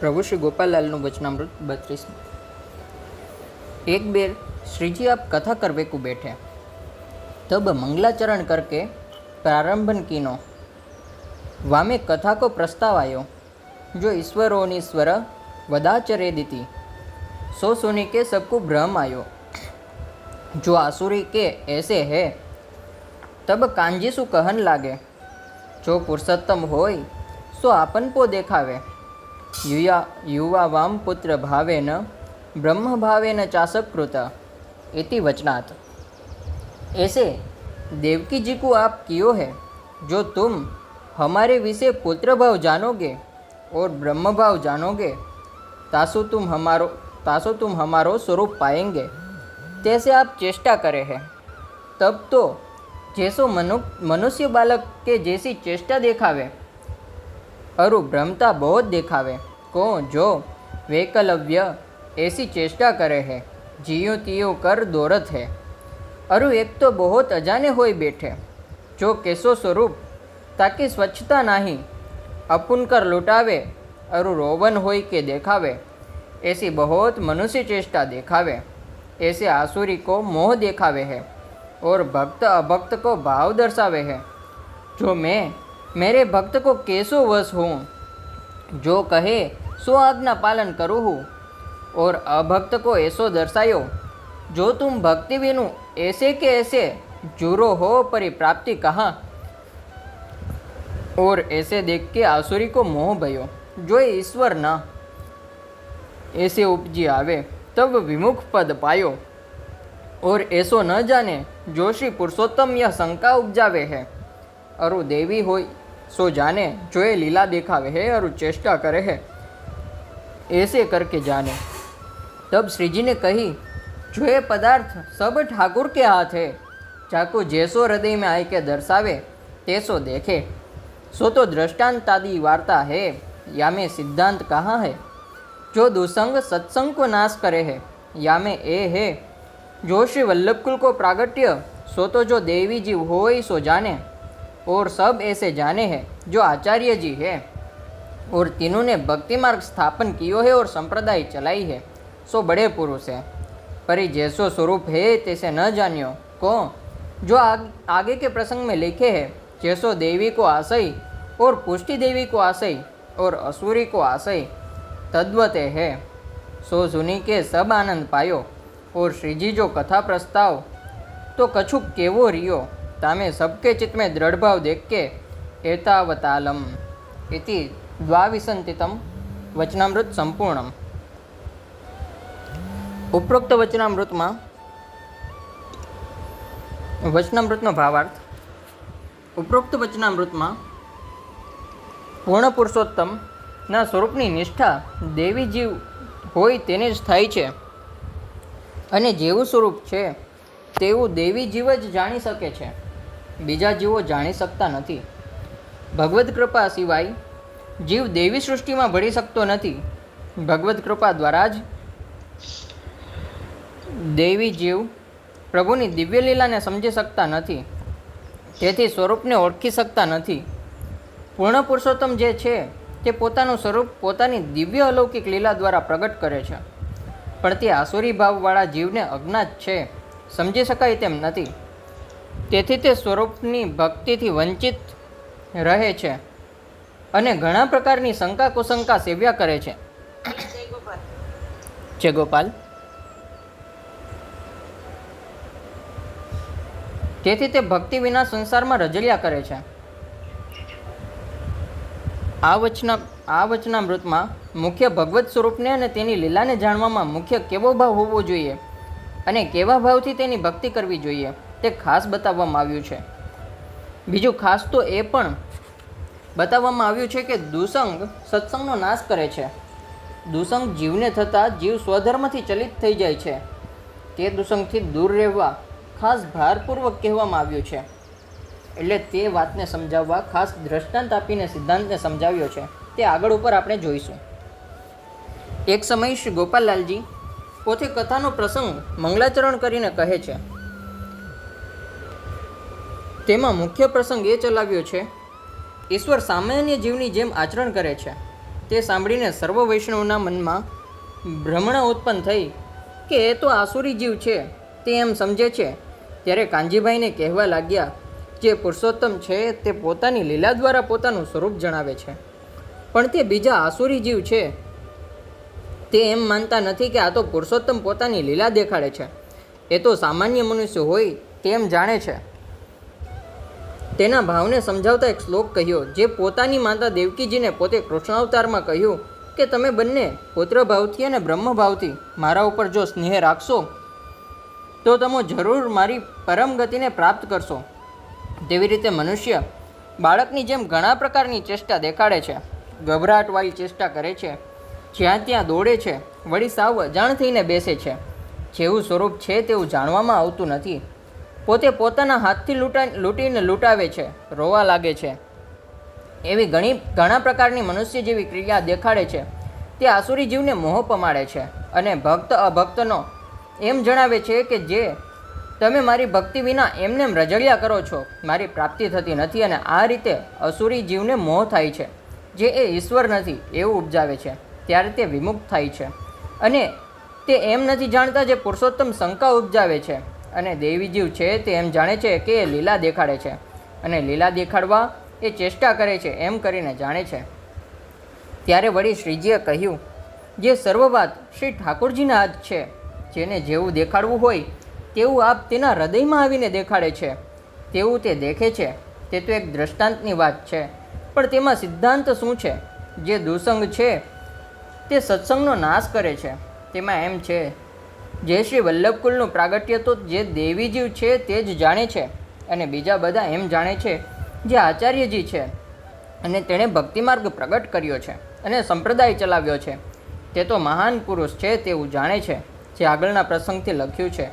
પ્રભુ શ્રી ગોપાલાલનું વચનામૃત બત્રીસ એક બેર, શ્રીજી, આપ કથા કરવેકુ બેઠે. તબ મંગલાચરણ કરકે પ્રારંભન કીનો. વામે કથા કો પ્રસ્તાવ આવ્યો જો ઈશ્વરોની સ્વર વદાચરે દીધી સો સુની કે સબકુ ભ્રમ આવ્યો જો આસુરી કે એસે હે, તબ કાંજીસુ કહન લાગે. જો પુરુષોત્તમ હોય તો આપન પો દેખાવે. पो देखावे युवा युवा वाम पुत्र भावेन ब्रह्म भावेन चासकृत इति वचनात्। ऐसे देवकी जी को आप कियो है, जो तुम हमारे विषय पुत्र भाव जानोगे और ब्रह्म भाव जानोगे, तासो तुम हमारो, तासो तुम हमारो स्वरूप पाएँगे। तैसे आप चेष्टा करे हैं। तब तो जैसो मनु, मनुष्य बालक के जैसी चेष्टा देखावे अरु भ्रमता बहुत देखावे को जो वैकलव्य ऐसी चेष्टा करे है जियो तियो कर दौरत है अरु एक तो बहुत अजाने होए बैठे जो कैसो स्वरूप ताकि स्वच्छता नहीं अपुन कर लुटावे अरु रोवन होई के देखावे ऐसी बहुत मनुष्य चेष्टा देखावे ऐसे आसुरी को मोह देखावे है और भक्त अभक्त को भाव दर्शावे है जो मैं मेरे भक्त को कैसो वश हूँ जो कहे सो आज्ञा पालन करूँ हूँ और अभक्त को ऐसो दर्शायो जो तुम भक्ति बिनु ऐसे के ऐसे जुरो हो परि प्राप्ति कहाँ और ऐसे देख के आसुरी को मोह भयो जो ईश्वर न ऐसे उपजी आवे तब विमुख पद पायो और ऐसो न जाने जो श्री पुरुषोत्तम यह शंका उपजावे है અરુ દેવી હોય, સો જાને જોએ લીલા દેખાવે હે, અરુ ચેષ્ટા કરે હે. એસે કરકે જાને. તબ શ્રીજીને કહી જોએ પદાર્થ સબ ઠાકુર કે હાથ હે, જાકો જેસો હૃદયમાં આય કે દર્શાવે, તેસો દેખે. સો તો દ્રષ્ટાંતાદી વાર્તા હે, યામે સિદ્ધાંત કહા હે. જો દુસંગ સત્સંગ કો નાશ કરે હે, યામે એ હે. જો શ્રી વલ્લભકુલ કો પ્રાગટ્ય, સો તો જો દેવી જીવ હોય, સો જાને. और सब ऐसे जाने हैं जो आचार्य जी है। और तीनों ने भक्ति मार्ग स्थापन कियो है और संप्रदाय चलाई है सो बड़े पुरुष है। पर जैसो स्वरूप है तैसे न जानियो। को जो आग, आगे के प्रसंग में लिखे है जैसो देवी को आशय और पुष्टि देवी को आशय और असुरी को आशय तद्वते है। सो सुनी के सब आनंद पायो और श्रीजी जो कथा प्रस्ताव तो कछुक केवो रियो। तामे सबके चित्त में दृढ़ भाव देख के एतावतालम इति द्वाविसंतितम वचनामृत संपूर्णम ઉપરોક્ત વચનામૃતમાં વચનામૃતનો ભાવાર્થ ઉપરોક્ત વચનામૃતમાં પૂર્ણ પુરુષોત્તમના સ્વરૂપની નિષ્ઠા દેવી જીવ હોય તેને જ થાય છે અને જેવું સ્વરૂપ છે તેવું દેવી જીવ જ જાણી શકે છે બીજા જીવો જાણી શકતા નથી. ભગવદ્ કૃપા સિવાય જીવ દેવી સૃષ્ટિમાં ભળી શકતો નથી. ભગવદ્ કૃપા દ્વારા જ દેવી જીવ પ્રભુની દિવ્ય લીલાને સમજી શકતા નથી. તેથી સ્વરૂપને ઓળખી શકતા નથી. પૂર્ણ પુરુષોત્તમ જે છે, તે પોતાનું સ્વરૂપ પોતાની દિવ્ય અલૌકિક લીલા દ્વારા પ્રગટ કરે છે. પણ તે આસુરી ભાવવાળા જીવને અજ્ઞાત છે. સમજી શકાય તેમ નથી. તેથી તે સ્વરૂપની ભક્તિથી વંચિત રહે છે અને ઘણા પ્રકારની શંકા કુશંકા સેવ્યા કરે છે. જય ગોપાલ. તેથી તે ભક્તિ વિના સંસારમાં રજલ્યા કરે છે. આ વચના, આ વચનામૃતમાં મુખ્ય ભગવત સ્વરૂપને અને તેની લીલાને જાણવામાં મુખ્ય કેવો ભાવ હોવો જોઈએ અને કેવા ભાવથી તેની ભક્તિ કરવી જોઈએ? તે ખાસ બતાવવામાં આવ્યું છે. બીજું ખાસ તો એ પણ બતાવવામાં આવ્યું છે કે દુસંગ સત્સંગનો નાશ કરે છે. દુસંગ જીવને થતાં જીવ સ્વધર્મથી ચલિત થઈ જાય છે. તે દુસંગથી દૂર રહેવા ખાસ ભારપૂર્વક કહેવામાં આવ્યું છે. એટલે તે વાતને સમજાવવા ખાસ દ્રષ્ટાંત આપીને સિદ્ધાંતને સમજાવ્યો છે. તે આગળ ઉપર આપણે જોઈશું. એક સમય શ્રી ગોપાલલાલજી પોતે કથાનો પ્રસંગ મંગલાચરણ કરીને કહે છે. તેમાં મુખ્ય પ્રસંગ એ ચલાવ્યો છે, ઈશ્વર સામાન્ય જીવની જેમ આચરણ કરે છે તે સાંભળીને સર્વ વૈષ્ણવના મનમાં ભ્રમણા ઉત્પન્ન થઈ, કે એ તો આસુરી જીવ છે. તે એમ સમજે છે. ત્યારે કાંજીભાઈને કહેવા લાગ્યા, જે પુરુષોત્તમ છે, તે પોતાની લીલા દ્વારા પોતાનું સ્વરૂપ જણાવે છે. પણ તે બીજા આસુરી જીવ છે. તે એમ માનતા નથી કે આ તો પુરુષોત્તમ પોતાની લીલા દેખાડે છે. એ તો સામાન્ય મનુષ્ય હોય તેમ જાણે છે. તેના ભાવને સમજાવતા એક શ્લોક કહ્યો, જે પોતાની માતા દેવકીજીને પોતે કૃષ્ણાવતારમાં કહ્યું કે, તમે બંને પુત્રભાવથી અને બ્રહ્મભાવથી મારા ઉપર જો સ્નેહ રાખશો, તો તમે જરૂર મારી પરમ ગતિને પ્રાપ્ત કરશો. તેવી રીતે મનુષ્ય બાળકની જેમ ઘણા પ્રકારની ચેષ્ટા દેખાડે છે, ગભરાટવાળી ચેષ્ટા કરે છે, જ્યાં ત્યાં દોડે છે, વળી સાવ અજાણ થઈને બેસે છે. જેવું સ્વરૂપ છે તેવું જાણવામાં આવતું નથી. પોતે પોતાના હાથથી લૂંટા, લૂંટીને લૂંટાવે છે, રોવા લાગે છે. એવી ઘણી, ઘણા પ્રકારની મનુષ્ય જેવી ક્રિયા દેખાડે છે. તે આસુરી જીવને મોહ પમાડે છે અને ભક્ત અભક્તનો એમ જણાવે છે કે જે, તમે મારી ભક્તિ વિના એમને એમ રજળિયા કરો છો. મારી પ્રાપ્તિ થતી નથી અને આ રીતે અસુરી જીવને મોહ થાય છે. જે એ ઈશ્વર નથી, એવું ઉપજાવે છે. ત્યારે તે વિમુક્ત થાય છે. અને તે એમ નથી જાણતા જે પુરુષોત્તમ શંકા ઉપજાવે છે. અને દેવીજીવ છે તે એમ જાણે છે કે એ લીલા દેખાડે છે અને લીલા દેખાડવા એ ચેષ્ટા કરે છે એમ કરીને જાણે છે. ત્યારે વળી શ્રીજીએ કહ્યું, જે સર્વ વાત શ્રી ઠાકોરજીના હાથ છે, જેને જેવું દેખાડવું હોય, તેવું આપ તેના હૃદયમાં આવીને દેખાડે છે. તેવું તે દેખે છે, તે તો એક દ્રષ્ટાંતની વાત છે, પણ તેમાં સિદ્ધાંત શું છે? જે દુસંગ છે, તે સત્સંગનો નાશ કરે છે. તેમાં એમ છે જે શ્રી વલ્લભકુલનું પ્રાગટ્ય તો જે દેવીજીવ છે તે જ જાણે છે અને બીજા બધા એમ જાણે છે જે આચાર્યજી છે અને તેણે ભક્તિમાર્ગ પ્રગટ કર્યો છે અને સંપ્રદાય ચલાવ્યો છે. તે તો મહાન પુરુષ છે તેવું જાણે છે, જે આગળના પ્રસંગથી લખ્યું છે.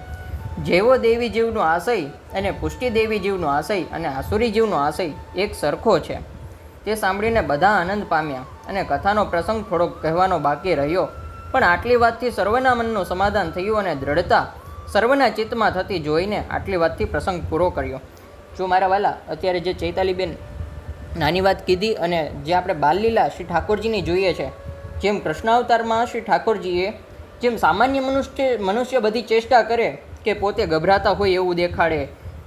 જેવો દેવી જીવનો આશય અને પુષ્ટિ દેવી જીવનો આશય અને આસુરી જીવનો આશય એક સરખો છે. તે સાંભળીને બધા આનંદ પામ્યા અને કથાનો પ્રસંગ થોડોક કહેવાનો બાકી રહ્યો. પણ આટલી વાતથી સર્વના મનનું સમાધાન થયું અને દ્રઢતા સર્વના ચિત્તમાં થતી જોઈને આટલી વાતથી પ્રસંગ પૂરો કર્યો. જો મારા વાલા, અત્યારે જે ચૈતાલીબેન નાની વાત કીધી અને જે આપણે બાલલીલા શ્રી ઠાકોરજીની જોઈએ છે, જેમ કૃષ્ણાવતારમાં શ્રી ઠાકોરજીએ જેમ સામાન્ય મનુષ્ય મનુષ્ય બધી ચેષ્ટા કરે કે પોતે ગભરાતા હોય એવું દેખાડે,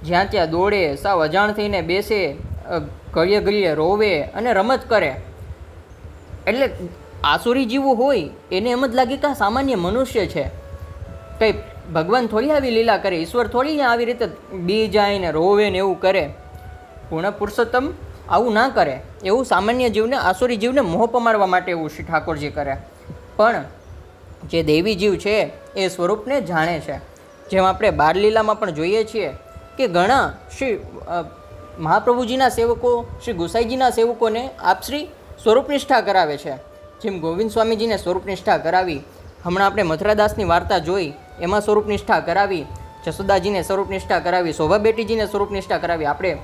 જ્યાં ત્યાં દોડે, સાવ અજાણ થઈને બેસે ગળીએ ઘડીએ રોવે અને રમત કરે. એટલે આસુરી જીવો હોય, એને એમ જ લાગે કે આ સામાન્ય મનુષ્ય છે. કંઈ ભગવાન થોડી આવી લીલા કરે, ઈશ્વર થોડી આવી રીતે બી જાય ને રોવે ને એવું કરે. પૂર્ણ પુરુષોત્તમ આવું ના કરે. એવું સામાન્ય જીવને, આસુરી જીવને મોહ પમાડવા માટે એવું શ્રી ઠાકોરજી કરે. પણ જે દેવી જીવ છે, એ સ્વરૂપને જાણે છે. જેમ આપણે બારલીલામાં પણ જોઈએ છીએ કે ઘણા શ્રી મહાપ્રભુજીના સેવકો, શ્રી ગુસાઈજીના સેવકોને આપશ્રી સ્વરૂપ નિષ્ઠા કરાવે છે. જેમ ગોવિંદ સ્વામીજીને સ્વરૂપનિષ્ઠા કરાવી, હમણાં આપણે મથુરાદાસની વાર્તા જોઈ, એમાં સ્વરૂપનિષ્ઠા કરાવી, જસોદાજીને સ્વરૂપનિષ્ઠા કરાવી, શોભા બેટીજીને સ્વરૂપ નિષ્ઠા કરાવી. આપણે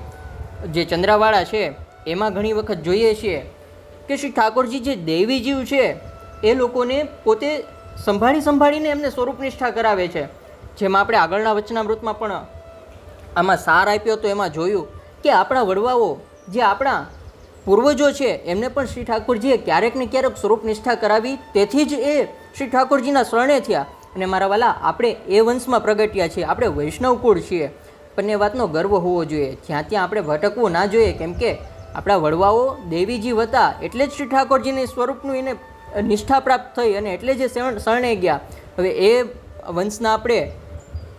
જે ચંદ્રાવાળા છે, એમાં ઘણી વખત જોઈએ છીએ કે શ્રી ઠાકોરજી જે દૈવી જીવ છે, એ લોકોને પોતે સંભાળી સંભાળીને એમને સ્વરૂપનિષ્ઠા કરાવે છે. જેમ આપણે આગળના વચનામૃતમાં પણ આમાં સાર આપ્યો તો એમાં જોયું કે આપણા વડવાઓ જે આપણા પૂર્વજો છે, એમને પણ શ્રી ઠાકોરજીએ ક્યારેક ને ક્યારેક સ્વરૂપ નિષ્ઠા કરાવી, તેથી જ એ શ્રી ઠાકોરજીના શરણે થયા. અને મારા વાલા, આપણે એ વંશમાં પ્રગટ્યા છીએ. આપણે વૈષ્ણવ કુળ છીએ. પણ એ વાતનો ગર્વ હોવો જોઈએ. જ્યાં ત્યાં આપણે ભટકવું ના જોઈએ, કેમ કે આપણા વડવાઓ દેવીજી હતા એટલે જ શ્રી ઠાકોરજીની સ્વરૂપનું એને નિષ્ઠા પ્રાપ્ત થઈ અને એટલે જ શરણે ગયા. હવે એ વંશના આપણે,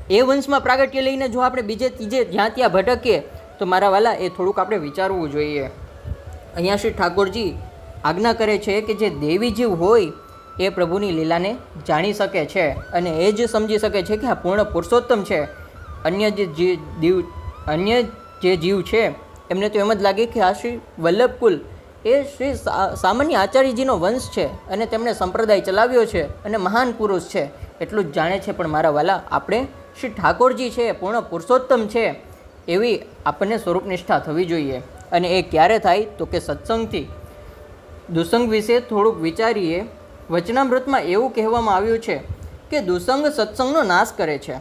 એ વંશમાં પ્રાગટ્ય લઈને જો આપણે બીજે, ત્રીજે જ્યાં ત્યાં ભટકીએ, તો મારા વાલા, એ થોડુંક આપણે વિચારવું જોઈએ. અહીંયા શ્રી ઠાકોરજી આજ્ઞા કરે છે કે જે દેવી જીવ હોય એ પ્રભુની લીલાને જાણી શકે છે અને એ જ સમજી શકે છે કે આ પૂર્ણ પુરુષોત્તમ છે. અન્ય જે દીવ, અન્ય જે જીવ છે, એમને તો એમ જ લાગે કે આ શ્રી વલ્લભકુલ એ શ્રી સામાન્ય આચાર્યજીનો વંશ છે અને તેમણે સંપ્રદાય ચલાવ્યો છે અને મહાન પુરુષ છે. એટલું જ જાણે છે પણ મારા વાલા આપણે શ્રી ઠાકોરજી છે પૂર્ણ પુરુષોત્તમ છે એવી આપણને સ્વરૂપ નિષ્ઠા થવી જોઈએ. અને એ ક્યારે થાય તો કે સત્સંગથી. દુસંગ વિશે થોડુંક વિચારીએ. વચનામૃતમાં એવું કહેવામાં આવ્યું છે કે દુસંગ સત્સંગનો નાશ કરે છે.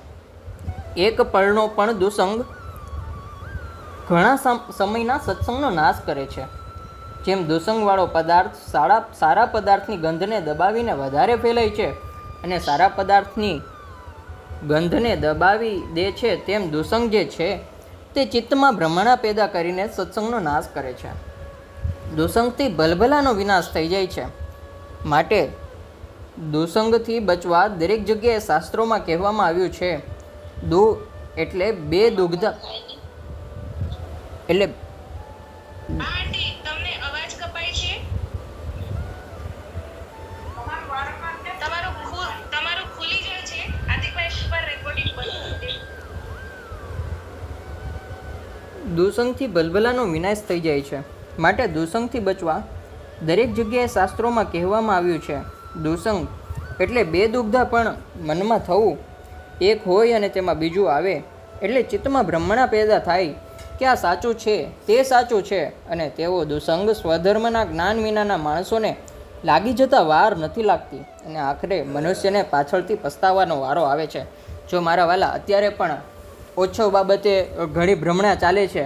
એક પળનો પણ દુસંગ ઘણા સમ- સમયના સત્સંગનો નાશ કરે છે. જેમ દુસંગવાળો પદાર્થ સારા સારા પદાર્થની ગંધને દબાવીને વધારે ફેલાય છે અને સારા પદાર્થની ગંધને દબાવી દે છે, તેમ દુસંગ જે છે તે ચિત્તમાં ભ્રમણા પેદા કરીને સત્સંગનો નાશ કરે છે. દુસંગથી ભલભલાનો વિનાશ થઈ જાય છે. માટે દુસંગથી બચવા દરેક જગ્યાએ શાસ્ત્રોમાં કહેવામાં આવ્યું છે, દુ એટલે બે દુગ્ધ, એટલે દૂષણથી ભલભલાનો વિનાશ થઈ જાય છે. માટે દૂષણથી બચવા દરેક જગ્યાએ શાસ્ત્રોમાં કહેવામાં આવ્યું છે, દૂષણ એટલે બે દુગ્ધા પણ મનમાં થવું. એક હોય અને તેમાં બીજું આવે. એટલે ચિત્તમાં ભ્રમણા પેદા થાય કે આ સાચું છે, તે સાચું છે. અને તેઓ દુસંગ સ્વધર્મના જ્ઞાન વિનાના માણસોને લાગી જતા વાર નથી લાગતી. અને આખરે મનુષ્યને પાછળથી પસ્તાવાનો વારો આવે છે. જો મારા વાલા અત્યારે પણ ઓછો બાબતે ઘણી ભ્રમણા ચાલે છે.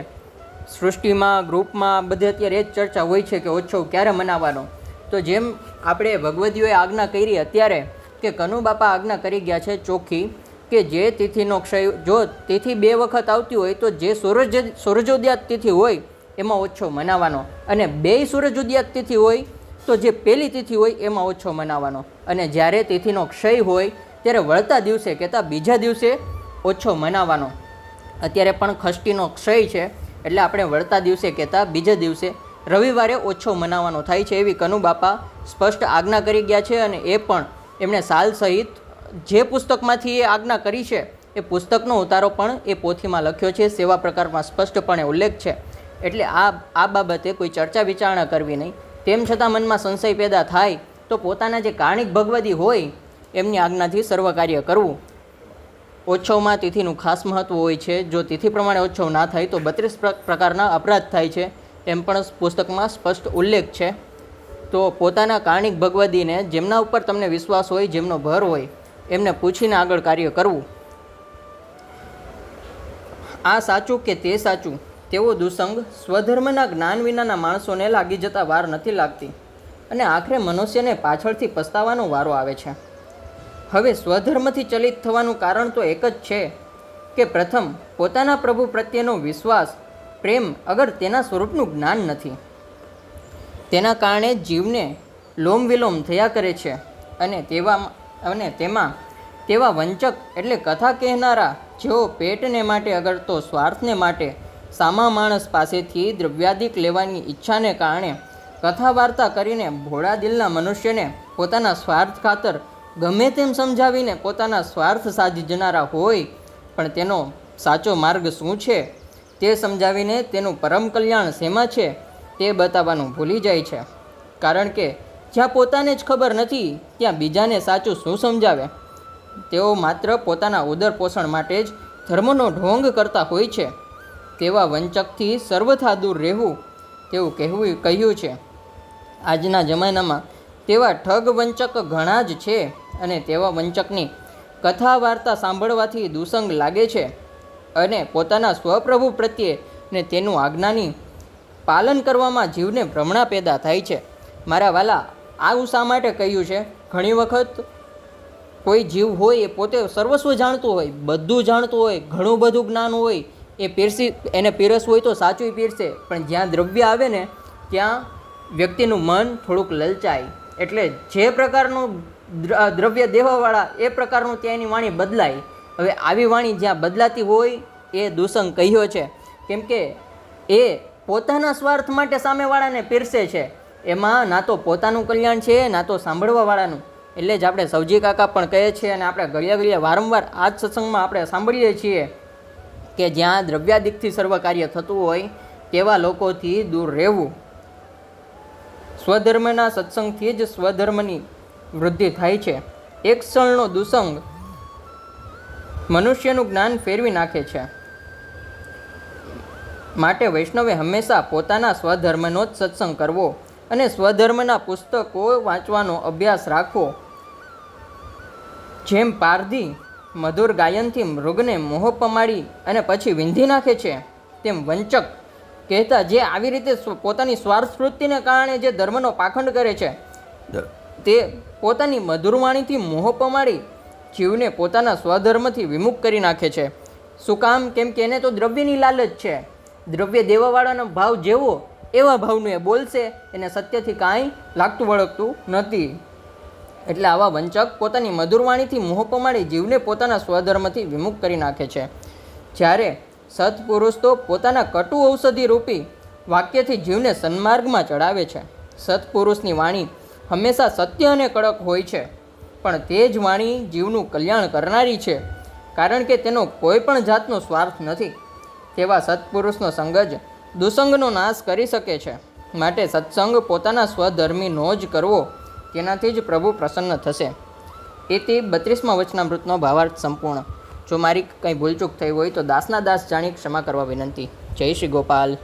સૃષ્ટિમાં, ગ્રુપમાં બધે અત્યારે એ જ ચર્ચા હોય છે કે ઓછો ક્યારે મનાવવાનો. તો જેમ આપણે ભગવદીઓએ આજ્ઞા કરી અત્યારે કે કનુ બાપા આજ્ઞા કરી ગયા છે ચોખ્ખી કે જે તિથિનો ક્ષય, જો તિથિ બે વખત આવતી હોય તો જે સૂરજ સૂરજોદયાત તિથિ હોય એમાં ઓછો મનાવવાનો. અને બેય સૂરજોદયાત તિથિ હોય તો જે પહેલી તિથિ હોય એમાં ઓછો મનાવવાનો. અને જ્યારે તિથિનો ક્ષય હોય, ત્યારે વળતા દિવસે કહેતા બીજા દિવસે ઓછો મનાવવાનો. અત્યારે પણ ખષ્ટીનો ક્ષય છે, એટલે આપણે વળતા દિવસે કહેતા બીજે દિવસે રવિવારે ઓછો મનાવવાનો થાય છે એવી કનુ બાપા સ્પષ્ટ આજ્ઞા કરી ગયા છે અને એ પણ એમણે સાલ સહિત જે પુસ્તકમાંથી એ આજ્ઞા કરી છે, એ પુસ્તકનો ઉતારો પણ એ પોથીમાં લખ્યો છે, સેવા પ્રકારમાં સ્પષ્ટપણે ઉલ્લેખ છે. એટલે આ આ બાબતે કોઈ ચર્ચા વિચારણા કરવી નહીં. તેમ છતાં મનમાં સંશય પેદા થાય તો પોતાના જે કારણિક ભગવદી હોય, એમની આજ્ઞાથી સર્વ કાર્ય કરવું. ઓછવમાં તિથિનું ખાસ મહત્ત્વ હોય છે. જો તિથિ પ્રમાણે ઓછવ ના થાય તો બત્રીસ પ્રકારના અપરાધ થાય છે. એમ પણ પુસ્તકમાં સ્પષ્ટ ઉલ્લેખ છે. તો પોતાના કારણિક ભગવદીને જેમના ઉપર તમને વિશ્વાસ હોય, જેમનો ભર હોય, એમને પૂછીને આગળ કાર્ય કરવું. આ સાચું કે તે સાચું? તેવો દુસંગ, સ્વધર્મના જ્ઞાન વિનાના માણસોને લાગી જતા વાર નથી લાગતી. અને આખરે મનુષ્યને પાછળથી પસ્તાવાનો વારો આવે છે. હવે સ્વધર્મથી ચલિત થવાનું કારણ તો એક જ છે કે પ્રથમ, પોતાના પ્રભુ પ્રત્યેનો વિશ્વાસ, પ્રેમ અગર તેના સ્વરૂપનું જ્ઞાન નથી. તેના કારણે જીવને લોમ વિલોમ થયા કરે છે અને તેવા અને તેમાં તેવા વંચક એટલે કથા કહેનારા જેઓ પેટને માટે અગર તો સ્વાર્થને માટે સામા માણસ પાસેથી દ્રવ્યાધિક લેવાની ઈચ્છાને કારણે કથા વાર્તા કરીને ભોળા દિલના મનુષ્યને પોતાના સ્વાર્થ ખાતર ગમે તેમ સમજાવીને પોતાના સ્વાર્થ સાધી જનારા હોય, પણ તેનો સાચો માર્ગ શું છે? તે સમજાવીને તેનું પરમ કલ્યાણ શેમાં છે? તે બતાવવાનું ભૂલી જાય છે. કારણ કે, જ્યાં પોતાને જ ખબર નથી, ત્યાં બીજાને સાચું શું સમજાવે? તેઓ માત્ર પોતાના ઉદર પોષણ માટે જ ધર્મનો ઢોંગ કરતા હોય છે. તેવા વંચકથી સર્વથા દૂર રહેવું, તેવું કહેવું, કહ્યું છે. આજના જમાનામાં તેવા ઠગ વંચક ઘણા જ છે અને તેવા વંચકની કથા વાર્તા સાંભળવાથી દુસંગ લાગે છે અને પોતાના સ્વપ્રભુ પ્રત્યે ને તેનું આજ્ઞાની પાલન કરવામાં જીવને ભ્રમણા પેદા થાય છે. મારા વાલા આવું શા માટે કહ્યું છે, ઘણી વખત કોઈ જીવ હોય એ પોતે સર્વસ્વ જાણતું હોય, બધું જાણતું હોય, ઘણું બધું જ્ઞાન હોય, એ પીરસી, એને પીરસ હોય તો સાચું પીરસે, પણ જ્યાં દ્રવ્ય આવે ને, ત્યાં વ્યક્તિનું મન થોડુંક લલચાય. એટલે જે પ્રકારનું દ્રવ્ય દેવાવાળા એ પ્રકારનું ત્યાં એની વાણી બદલાય. હવે આવી વાણી જ્યાં બદલાતી હોય એ દૂષણ કહ્યો છે. કેમ કે એ પોતાના સ્વાર્થ માટે સામેવાળાને પીરસે છે. એમાં ના તો પોતાનું કલ્યાણ છે, ના તો સાંભળવાવાળાનું. એટલે જ આપણે સૌજી કાકા પણ કહે છે અને આપણે ઘડિયા ઘડિયા વારંવાર આ જ સત્સંગમાં આપણે સાંભળીએ છીએ કે જ્યાં દ્રવ્યાદિકથી સર્વ કાર્ય થતું હોય તેવા લોકોથી દૂર રહેવું. સ્વધર્મના સત્સંગથી જ સ્વધર્મની વૃદ્ધિ થાય છે. એક ક્ષણનો દુસંગ મનુષ્યનું જ્ઞાન ફેરવી નાખે છે. માટે વૈષ્ણવે હંમેશા પોતાના સ્વધર્મનો જ સત્સંગ કરવો અને સ્વધર્મના પુસ્તકો વાંચવાનો અભ્યાસ રાખવો. જેમ પારધી મધુર ગાયનથી મૃગને મોહ પમાડી અને પછી વિંધી નાખે છે, તેમ વંચક કહેતા જે આવી રીતે પોતાની સ્વાર્થ વૃત્તિને કારણે જે ધર્મનો પાખંડ કરે છે તે પોતાની મધુરવાણીથી મોહ પમાડી જીવને પોતાના સ્વધર્મથી વિમુખ કરી નાખે છે. શું કામ? કેમ કે એને તો દ્રવ્યની લાલચ છે. દ્રવ્ય દેવાવાળાનો ભાવ જેવો એવા ભાવનું એ બોલશે એને સત્યથી કાંઈ લાગતું વળગતું નથી. એટલે આવા વંચક પોતાની મધુરવાણીથી મોહ પમાડી જીવને પોતાના સ્વધર્મથી વિમુખ કરી નાખે છે. જ્યારે સત્પુરુષ તો પોતાના કટુ ઔષધિ રૂપી વાક્યથી જીવને સન્માર્ગમાં ચડાવે છે. સત્પુરુષની વાણી હંમેશા સત્ય અને કડક હોય છે, પણ તે જ વાણી જીવનું કલ્યાણ કરનારી છે, કારણ કે તેનો કોઈ પણ જાતનો સ્વાર્થ નથી. તેવા સત્પુરુષનો સંગ જ દુસંગનો નાશ કરી શકે છે. માટે સત્સંગ પોતાના સ્વધર્મીનો જ કરવો તેનાથી જ પ્રભુ પ્રસન્ન થશે. એથી બત્રીસમાં વચનામૃતનો ભાવાર્થ સંપૂર્ણ. જો મારી કંઈ ભૂલચૂક થઈ હોય તો દાસના દાસ જાણી ક્ષમા કરવા વિનંતી. જય શ્રી ગોપાલ.